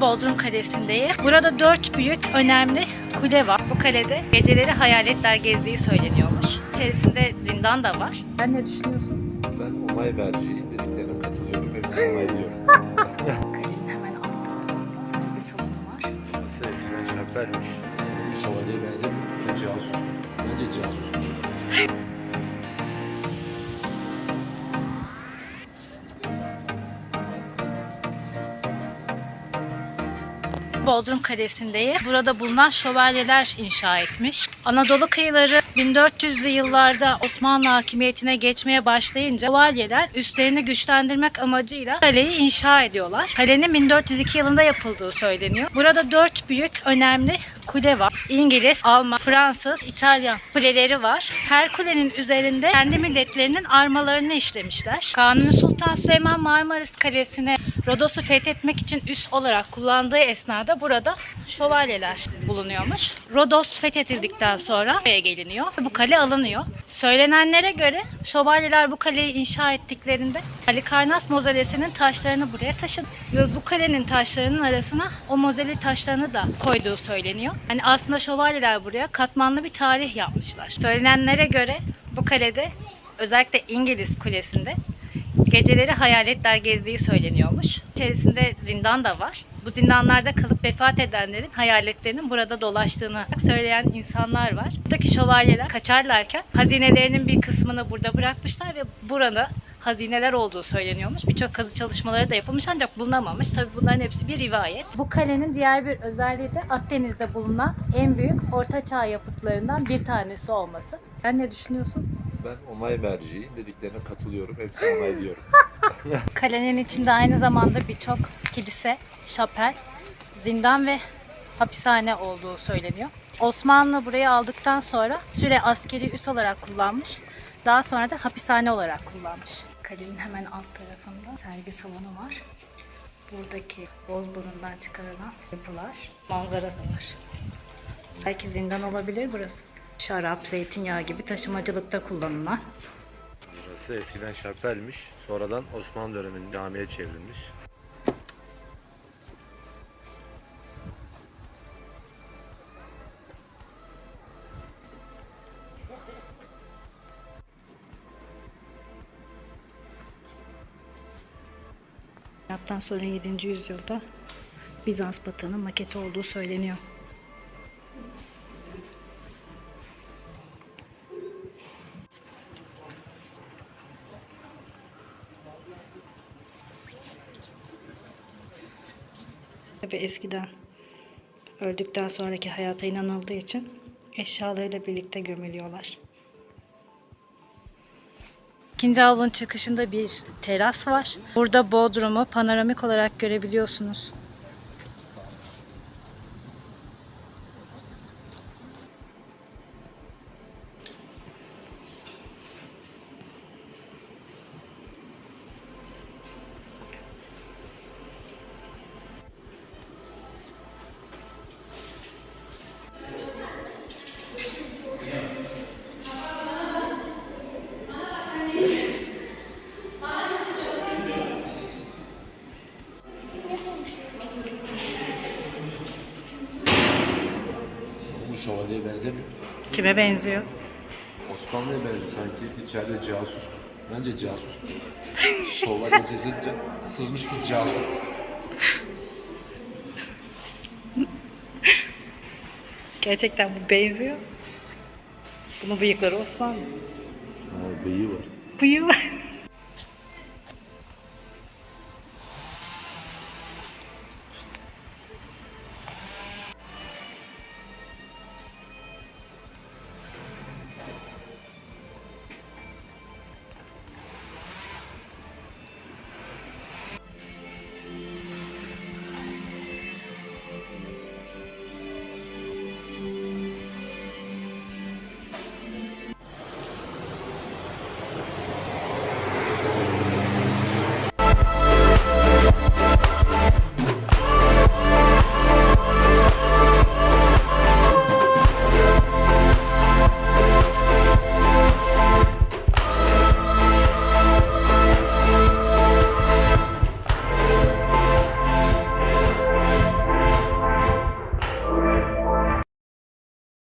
Bodrum Kalesi'ndeyiz. Burada dört büyük önemli kule var. Bu kalede geceleri hayaletler gezdiği söyleniyormuş. İçerisinde zindan da var. Sen ne düşünüyorsun? Ben onay merciği dediklerine katılıyorum. Hepsini onaylıyorum. Kalenin hemen alt tarafında sergi salonu var. Burası eskiden şapelmiş. Bu şövalyeye benzemiyor. Casus. Bence casus. Bodrum Kalesi'ndeyiz. Burada bulunan şövalyeler inşa etmiş. Anadolu kıyıları 1400'lü yıllarda Osmanlı hakimiyetine geçmeye başlayınca şövalyeler üstlerini güçlendirmek amacıyla kaleyi inşa ediyorlar. Kalenin 1402 yılında yapıldığı söyleniyor. Burada dört büyük önemli kule var. İngiliz, Alman, Fransız, İtalyan kuleleri var. Her kulenin üzerinde kendi milletlerinin armalarını işlemişler. Kanuni Sultan Süleyman Marmaris Kalesi'ne Rodos'u fethetmek için üs olarak kullandığı esnada burada şövalyeler bulunuyormuş. Rodos fethedildikten sonra buraya geliniyor ve bu kale alınıyor. Söylenenlere göre şövalyeler bu kaleyi inşa ettiklerinde Halikarnas mozelesinin taşlarını buraya taşıdı. Ve bu kalenin taşlarının arasına o mozeli taşlarını da koyduğu söyleniyor. Yani aslında şövalyeler buraya katmanlı bir tarih yapmışlar. Söylenenlere göre bu kalede özellikle İngiliz kulesinde geceleri hayaletler gezdiği söyleniyormuş. İçerisinde zindan da var. Bu zindanlarda kalıp vefat edenlerin hayaletlerinin burada dolaştığını söyleyen insanlar var. Buradaki şövalyeler kaçarlarken hazinelerinin bir kısmını burada bırakmışlar ve burada hazineler olduğu söyleniyormuş. Birçok kazı çalışmaları da yapılmış ancak bulunamamış. Tabii bunların hepsi bir rivayet. Bu kalenin diğer bir özelliği de Akdeniz'de bulunan en büyük ortaçağ yapıtlarından bir tanesi olması. Sen ne düşünüyorsun? Ben onay merciği dediklerine katılıyorum. Hepsini onaylıyorum. Kalenin içinde aynı zamanda birçok kilise, şapel, zindan ve hapishane olduğu söyleniyor. Osmanlı burayı aldıktan sonra süre askeri üs olarak kullanmış. Daha sonra da hapishane olarak kullanmış. Kalenin hemen alt tarafında sergi salonu var. Buradaki Bozburun'dan çıkarılan yapılar, manzara da var. Belki zindan olabilir burası. Şarap, zeytinyağı gibi taşımacılıkta kullanılan Burası eskiden şapelmiş. Sonradan Osmanlı döneminde camiye çevrilmiş. Milattan sonra 7. yüzyılda Bizans batığının maketi olduğu söyleniyor. Ve eskiden öldükten sonraki hayata inanıldığı için eşyalarıyla birlikte gömülüyorlar. İkinci avlunun çıkışında bir teras var. Burada Bodrum'u panoramik olarak görebiliyorsunuz. Şövalyeye benzemiyor. Kime benziyor? Osmanlı'ya benziyor sanki. İçeride casus. Bence casus. Şövalye cesedince sızmış bir casus. Gerçekten bu benziyor. Bunun bıyıkları Osmanlı. Ha, bıyığı var. Bıyığı var.